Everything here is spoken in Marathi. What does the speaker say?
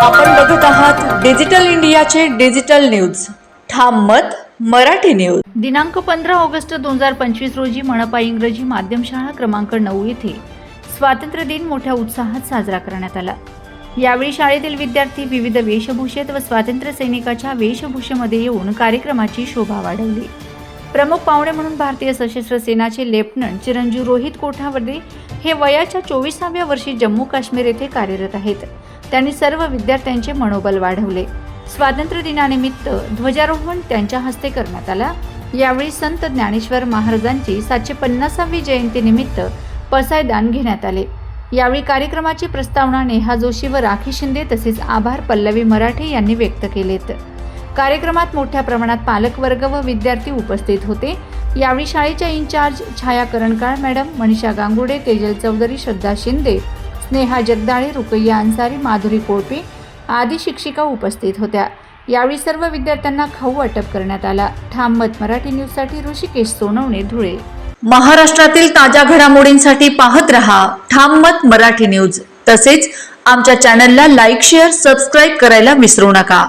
आपण बघूत आहात डिजिटल इंडियाचे डिजिटल न्यूज. ठाम मत मराठी न्यूज. दिनांक पंधरा ऑगस्ट दोन हजार पंचवीस रोजी मनपा इंग्रजी माध्यम शाळा क्रमांक नऊ येथे स्वातंत्र्य दिन मोठ्या उत्साहात साजरा करण्यात आला. यावेळी शाळेतील विद्यार्थी विविध वेशभूषेत व स्वातंत्र्य सैनिकाच्या वेशभूषेमध्ये येऊन कार्यक्रमाची शोभा वाढवली. प्रमुख पाहुणे म्हणून भारतीय सशस्त्र सेनाचे लेफ्टनंट चिरंजीव रोहित कोठावदे हे वयाच्या चोवीसाव्या वर्षी जम्मू काश्मीर येथे कार्यरत आहेत. त्यांनी सर्व विद्यार्थ्यांचे मनोबल वाढवले. स्वातंत्र्य दिनानिमित्त ध्वजारोहण त्यांच्या हस्ते करण्यात आला. यावेळी संत ज्ञानेश्वर महाराजांची सातशे पन्नासावी जयंतीनिमित्त पसायदान घेण्यात आले. यावेळी कार्यक्रमाची प्रस्तावना नेहा जोशी व राखी शिंदे तसेच आभार पल्लवी मराठे यांनी व्यक्त केलेत. कार्यक्रमात मोठ्या प्रमाणात पालकवर्ग व विद्यार्थी उपस्थित होते. यावेळी शाळेच्या इन्चार्ज छाया करणकाळ मॅडम मनीषा गांगुडे तेजल चौधरी श्रद्धा शिंदे स्नेहा जगदाळे रुकय्या अन्सारी माधुरी कोळपे आदी शिक्षिका उपस्थित होत्या. यावेळी सर्व विद्यार्थ्यांना खाऊ वाटप करण्यात आला. ठाम मत मराठी न्यूजसाठी ऋषिकेश सोनवणे धुळे. महाराष्ट्रातील ताज्या घडामोडींसाठी पाहत रहा ठाम मत मराठी न्यूज. तसेच आमच्या चॅनलला लाईक शेअर सबस्क्राईब करायला विसरू नका.